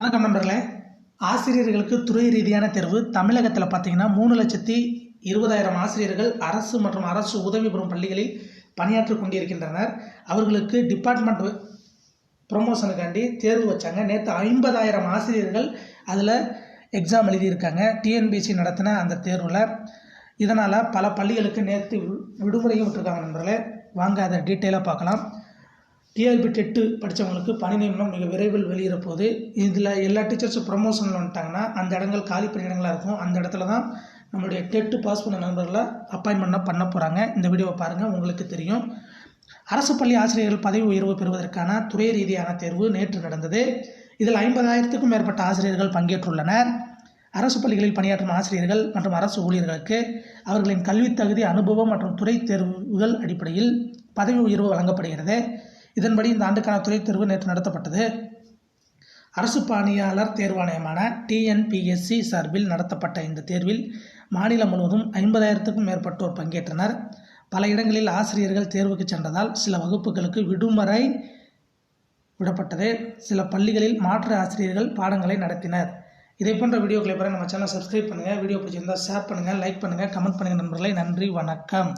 வணக்கம் நண்பர்களே. ஆசிரியர்களுக்கு துறை ரீதியான தேர்வு தமிழகத்தில் பார்த்தீங்கன்னா மூணு லட்சத்தி இருபதாயிரம் ஆசிரியர்கள் அரசு மற்றும் அரசு உதவி பெறும் பள்ளிகளில் பணியாற்றிக் கொண்டிருக்கின்றனர். அவர்களுக்கு டிபார்ட்மெண்ட் ப்ரொமோஷனுக்காண்டி தேர்வு வச்சாங்க. நேற்று ஐம்பதாயிரம் ஆசிரியர்கள் அதில் எக்ஸாம் எழுதியிருக்காங்க. டிஎன்பிசி நடத்தின அந்த தேர்வில். இதனால் பல பள்ளிகளுக்கு நேற்று விடுமுறையும் விட்டுருக்காங்க நண்பர்களே. வாங்க அதை டீட்டெயிலாக பார்க்கலாம். டிஆர்பி டெட்டு படித்தவங்களுக்கு பணி நியமனம் மிக விரைவில் வெளியிட போது இதில் எல்லா டீச்சர்ஸும் ப்ரொமோஷனில் வந்துட்டாங்கன்னா அந்த இடங்கள் காலி பணியிடங்களாக இருக்கும். அந்த இடத்துல தான் நம்மளுடைய டெட்டு பாஸ் பண்ண நண்பர்களை அப்பாயின்மெண்ட்டாக பண்ண போகிறாங்க இந்த வீடியோவை பாருங்கள் உங்களுக்கு தெரியும். அரசு பள்ளி ஆசிரியர்கள் பதவி உயர்வு பெறுவதற்கான துறை ரீதியான தேர்வு நேற்று நடந்தது. இதில் ஐம்பதாயிரத்துக்கும் மேற்பட்ட ஆசிரியர்கள் பங்கேற்றுள்ளனர். அரசு பள்ளிகளில் பணியாற்றும் ஆசிரியர்கள் மற்றும் அரசு ஊழியர்களுக்கு அவர்களின் கல்வித் தகுதி அனுபவம் மற்றும் துறை தேர்வுகள் அடிப்படையில் பதவி உயர்வு வழங்கப்படுகிறது. இதன்படி இந்த ஆண்டுக்கான துறை தேர்வு நேற்று நடத்தப்பட்டது. அரசு பணியாளர் தேர்வாணையமான டிஎன்பிஎஸ்சி சார்பில் நடத்தப்பட்ட இந்த தேர்வில் மாநிலம் முழுவதும் ஐம்பதாயிரத்துக்கும் மேற்பட்டோர் பங்கேற்றனர். பல இடங்களில் ஆசிரியர்கள் தேர்வுக்கு சென்றதால் சில வகுப்புகளுக்கு விடுமுறை விடப்பட்டது. சில பள்ளிகளில் மாற்று ஆசிரியர்கள் பாடங்களை நடத்தினர். இதே போன்ற வீடியோக்களை பெற நம்ம சேனல் சப்ஸ்கிரைப் பண்ணுங்கள் வீடியோ பிடிச்சிருந்தால் ஷேர் பண்ணுங்கள் லைக் பண்ணுங்கள் கமெண்ட் பண்ணுங்கள் நண்பர்களை. நன்றி வணக்கம்.